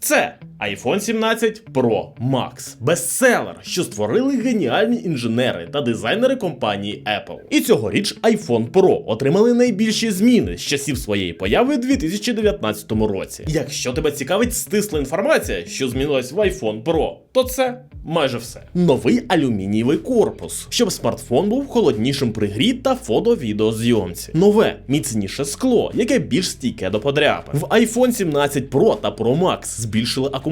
Це iPhone 17 Pro Max, бестселер, що створили геніальні інженери та дизайнери компанії Apple. І цьогоріч iPhone Pro отримали найбільші зміни з часів своєї появи у 2019 році. Якщо тебе цікавить стисла інформація, що змінилась в iPhone Pro, то це майже все. Новий алюмінієвий корпус, щоб смартфон був холоднішим при грі та фото-відеозйомці. Нове міцніше скло, яке більш стійке до подряпин. В iPhone 17 Pro та Pro Max збільшили акумулятор.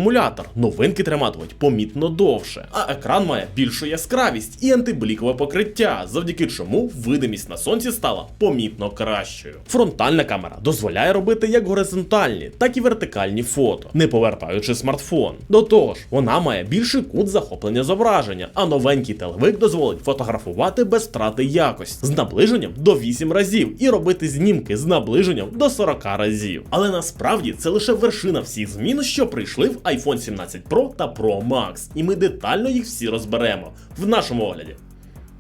Новинки триматимуть помітно довше, а екран має більшу яскравість і антиблікове покриття, завдяки чому видимість на сонці стала помітно кращою. Фронтальна камера дозволяє робити як горизонтальні, так і вертикальні фото, не повертаючи смартфон. До того ж, вона має більший кут захоплення зображення, а новенький телевик дозволить фотографувати без втрати якості з наближенням до 8 разів і робити знімки з наближенням до 40 разів. Але насправді це лише вершина всіх змін, що прийшли в iPhone 17 Pro та Pro Max, і ми детально їх всі розберемо в нашому огляді.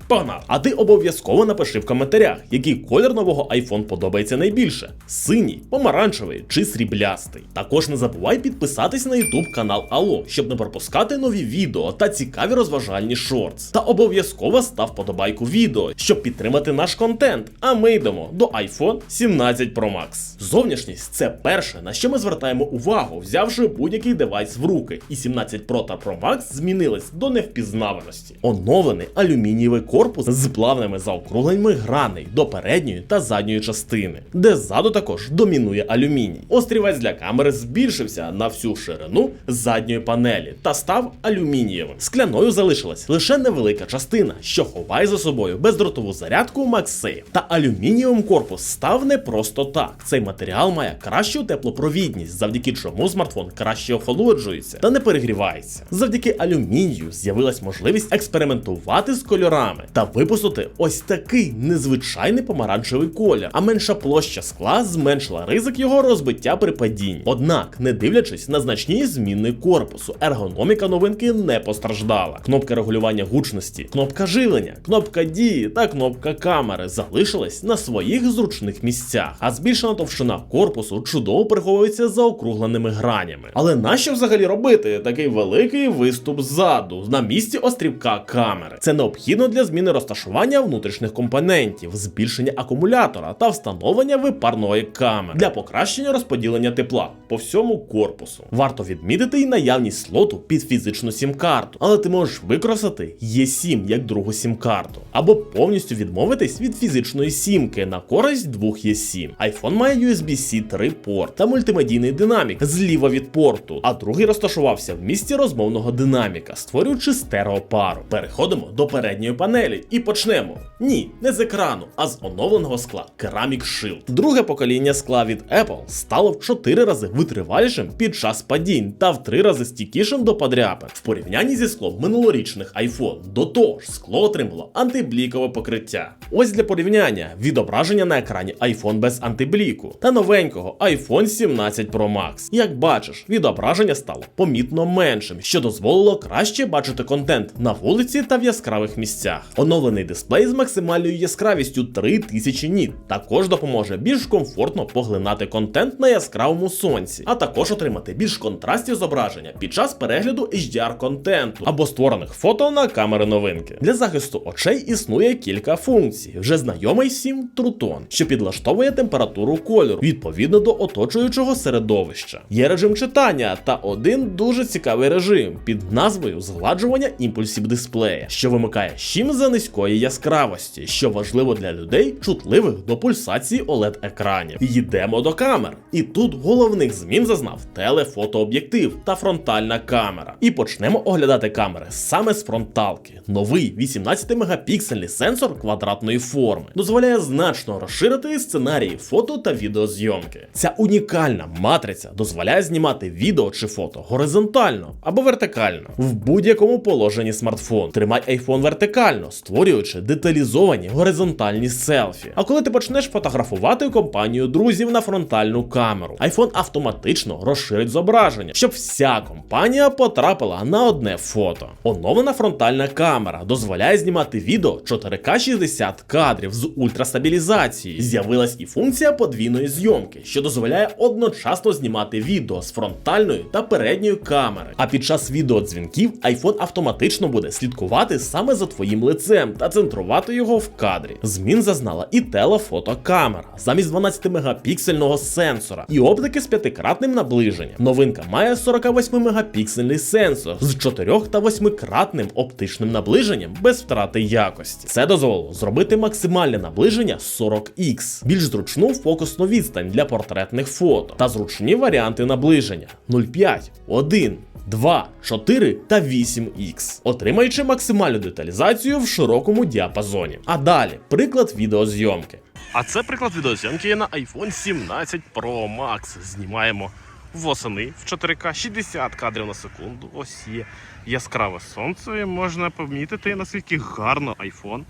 Погнав! А ти обов'язково напиши в коментарях, який колір нового iPhone подобається найбільше: синій, помаранчевий чи сріблястий. Також не забувай підписатись на YouTube канал Алло, щоб не пропускати нові відео та цікаві розважальні шортс. Та обов'язково став подобайку відео, щоб підтримати наш контент. А ми йдемо до iPhone 17 Pro Max. Зовнішність це перше, на що ми звертаємо увагу, взявши будь-який девайс в руки. І 17 Pro та Pro Max змінились до невпізнаваності. Оновлений алюмінієвий корпус з плавними заокругленнями граней до передньої та задньої частини, де ззаду також домінує алюміній. Острівець для камери збільшився на всю ширину задньої панелі та став алюмінієвим. Скляною залишилась лише невелика частина, що ховає за собою бездротову зарядку MagSafe. Та алюмінієвим корпус став не просто так. Цей матеріал має кращу теплопровідність, завдяки чому смартфон краще охолоджується та не перегрівається. Завдяки алюмінію з'явилась можливість експериментувати з кольорами та випустити ось такий незвичайний помаранчевий колір, а менша площа скла зменшила ризик його розбиття при падінні. Однак, не дивлячись на значні зміни корпусу, ергономіка новинки не постраждала. Кнопка регулювання гучності, кнопка живлення, кнопка дії та кнопка камери залишились на своїх зручних місцях, а збільшена товщина корпусу чудово приховується за округленими гранями. Але нащо взагалі робити такий великий виступ ззаду на місці острівка камери? Це необхідно для зміни розташування внутрішніх компонентів, збільшення акумулятора та встановлення випарної камери для покращення розподілення тепла по всьому корпусу. Варто відмітити й наявність слоту під фізичну сім-карту, але ти можеш використати E7 як другу сім-карту, або повністю відмовитись від фізичної сімки на користь двох E7. iPhone має USB-C 3 порт та мультимедійний динамік зліва від порту, а другий розташувався в місці розмовного динаміка, створюючи стереопару. Переходимо до передньої панелі і почнемо. Ні, не з екрану, а з оновленого скла Ceramic Shield. Друге покоління скла від Apple стало в 4 рази витривалішим під час падінь та в 3 рази стійкішим до подряпин. В порівнянні зі склом минулорічних iPhone. До того ж, скло отримало антиблікове покриття. Ось для порівняння відображення на екрані iPhone без антибліку та новенького iPhone 17 Pro Max. Як бачиш, відображення стало помітно меншим, що дозволило краще бачити контент на вулиці та в яскравих місцях. Оновлений дисплей з максимальною яскравістю 3000 ніт також допоможе більш комфортно поглинати контент на яскравому сонці, а також отримати більш контрастів зображення під час перегляду HDR контенту або створених фото на камери новинки. Для захисту очей існує кілька функцій, вже знайомий всім True що підлаштовує температуру кольору відповідно до оточуючого середовища. Є режим читання та один дуже цікавий режим під назвою згладжування імпульсів дисплея, що вимикає щим за низької яскравості, що важливо для людей, чутливих до пульсації oled екранів. Йдемо до камер. І тут головних змін зазнав телефотооб'єктив та фронтальна камера. І почнемо оглядати камери саме з фронталки. Новий 18-мегапіксельний сенсор квадратної форми дозволяє значно розширити сценарії фото та відеозйомки. Ця унікальна матриця дозволяє знімати відео чи фото горизонтально або вертикально в будь-якому положенні смартфону. Тримай iPhone вертикально створюючи деталізовані горизонтальні селфі. А коли ти почнеш фотографувати компанію друзів на фронтальну камеру, iPhone автоматично розширить зображення, щоб вся компанія потрапила на одне фото. Оновлена фронтальна камера дозволяє знімати відео 4К 60 кадрів з ультрастабілізацією. З'явилась і функція подвійної зйомки, що дозволяє одночасно знімати відео з фронтальної та передньої камери. А під час відеодзвінків iPhone автоматично буде слідкувати саме за твоїм лицем та центрувати його в кадрі. Змін зазнала і телефотокамера замість 12-мегапіксельного сенсора і оптики з п'ятикратним наближенням. Новинка має 48-мегапіксельний сенсор з 4 та 8-кратним оптичним наближенням без втрати якості. Це дозволило зробити максимальне наближення 40x, більш зручну фокусну відстань для портретних фото та зручні варіанти наближення 0,5, 1, 2, 4 та 8х, отримаючи максимальну деталізацію в широкому діапазоні. А далі приклад відеозйомки. А це приклад відеозйомки на iPhone 17 Pro Max. Знімаємо восени в 4К 60 кадрів на секунду. Ось є яскраве сонце. І можна помітити, наскільки гарно iPhone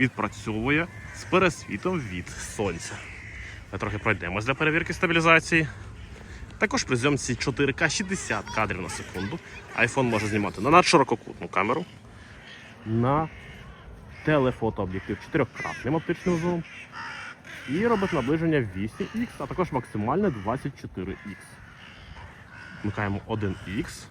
відпрацьовує з пересвітом від сонця. Ми трохи пройдемось для перевірки стабілізації. Також при зйомці 4К 60 кадрів на секунду. iPhone може знімати на надширококутну камеру, на телефотооб'єктив 4-кратним оптичним зумом і робить наближення 8х, а також максимальне 24х. Вмикаємо 1х.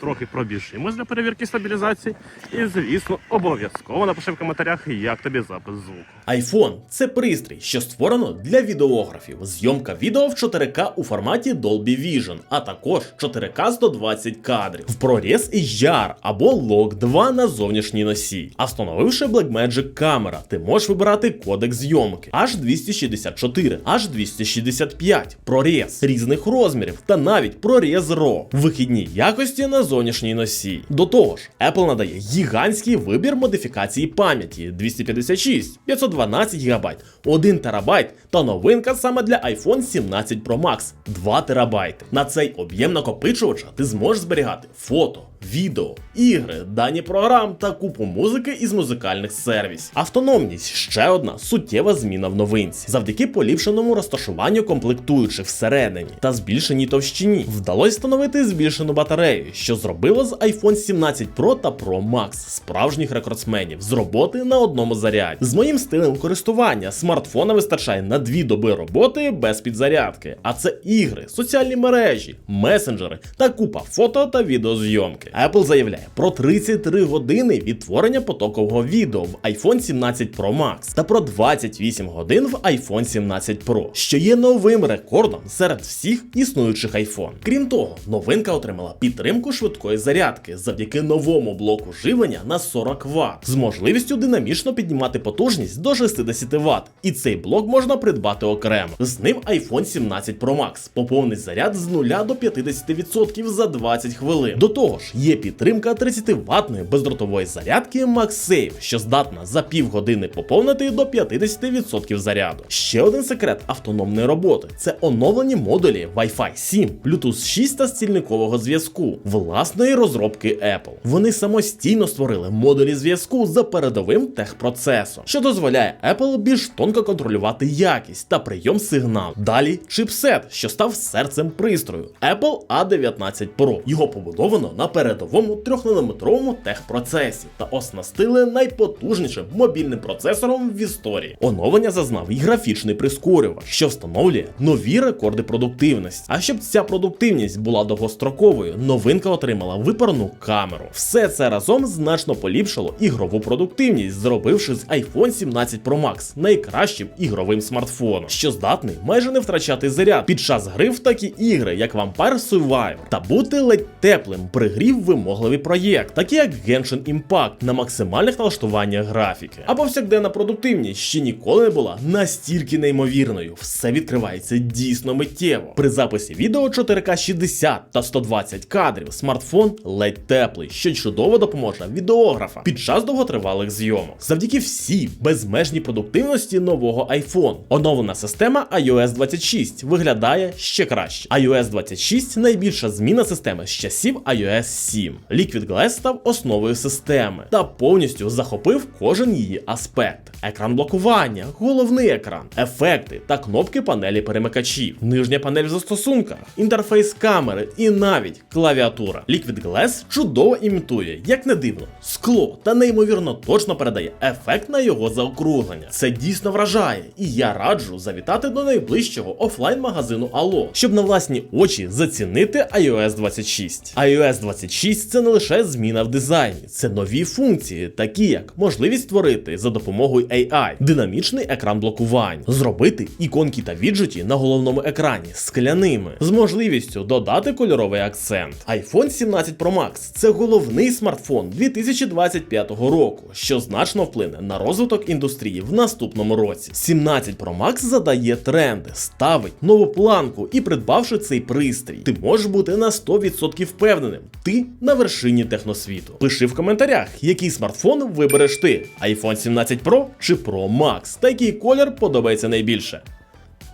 Трохи пробіжимось для перевірки стабілізації. І, звісно, обов'язково напиши в коментарях, як тобі запис звуку. iPhone – це пристрій, що створено для відеографів. Зйомка відео в 4К у форматі Dolby Vision, а також 4К 120 кадрів. В проріз HDR або Log 2 на зовнішній носій. А встановивши Blackmagic камера, ти можеш вибирати кодек зйомки H264, H265, проріз різних розмірів та навіть проріз RAW. Вихідні якості на зовнішній носій. До того ж, Apple надає гігантський вибір модифікації пам'яті 256, 512 ГБ, 1 ТБ та новинка саме для iPhone 17 Pro Max 2 ТБ. На цей об'єм накопичувача ти зможеш зберігати фото. Відео, ігри, дані програм та купу музики із музикальних сервісів. Автономність ще одна суттєва зміна в новинці. Завдяки поліпшеному розташуванню комплектуючих всередині та збільшеній товщині вдалося встановити збільшену батарею, що зробило з iPhone 17 Pro та Pro Max справжніх рекордсменів з роботи на одному заряді. З моїм стилем користування смартфона вистачає на дві доби роботи без підзарядки. А це ігри, соціальні мережі, месенджери та купа фото та відеозйомки. Apple заявляє про 33 години відтворення потокового відео в iPhone 17 Pro Max та про 28 годин в iPhone 17 Pro, що є новим рекордом серед всіх існуючих iPhone. Крім того, новинка отримала підтримку швидкої зарядки завдяки новому блоку живлення на 40 Вт з можливістю динамічно піднімати потужність до 60 Вт. І цей блок можна придбати окремо. З ним iPhone 17 Pro Max поповнить заряд з 0 до 50% за 20 хвилин. До того ж, є підтримка 30 ватної бездротової зарядки MagSafe, що здатна за півгодини поповнити до 50% заряду. Ще один секрет автономної роботи це оновлені модулі Wi-Fi 7, Bluetooth 6 та стільникового зв'язку власної розробки Apple. Вони самостійно створили модулі зв'язку за передовим техпроцесом, що дозволяє Apple більш тонко контролювати якість та прийом сигналу. Далі чипсет, що став серцем пристрою Apple A19 Pro. Його побудовано на передовому 3-нанометровому техпроцесі та оснастили найпотужнішим мобільним процесором в історії. Оновлення зазнав і графічний прискорювач, що встановлює нові рекорди продуктивності. А щоб ця продуктивність була довгостроковою, новинка отримала випарну камеру. Все це разом значно поліпшило ігрову продуктивність, зробивши з iPhone 17 Pro Max найкращим ігровим смартфоном, що здатний майже не втрачати заряд під час гри в такі ігри, як Vampire Survivor, та бути ледь теплим при грі вимогливий проєкт, такі як Genshin Impact на максимальних налаштуваннях графіки. А повсякденна продуктивність ще ніколи не була настільки неймовірною. Все відкривається дійсно миттєво. При записі відео 4К 60 та 120 кадрів смартфон ледь теплий, що чудово допоможе відеографа під час довготривалих зйомок. Завдяки всій безмежній продуктивності нового iPhone. Оновлена система iOS 26 виглядає ще краще. iOS 26 найбільша зміна системи з часів iOS 7. Liquid Glass став основою системи та повністю захопив кожен її аспект: екран блокування, головний екран, ефекти та кнопки панелі перемикачів, нижня панель в застосунках, інтерфейс камери і навіть клавіатура. Liquid Glass чудово імітує, як не дивно, скло та неймовірно точно передає ефект на його заокруглення. Це дійсно вражає, і я раджу завітати до найближчого офлайн-магазину Allo, щоб на власні очі зацінити iOS 26. iOS 26 це не лише зміна в дизайні, це нові функції, такі як можливість створити за допомогою AI динамічний екран блокувань, зробити іконки та віджиті на головному екрані скляними, з можливістю додати кольоровий акцент. iPhone 17 Pro Max це головний смартфон 2025 року, що значно вплине на розвиток індустрії в наступному році. 17 Pro Max задає тренди, ставить нову планку і придбавши цей пристрій, ти можеш бути на 100% впевненим. Ти на вершині техносвіту. Пиши в коментарях, який смартфон вибереш ти: iPhone 17 Pro чи Pro Max, та який колір подобається найбільше.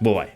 Бувай!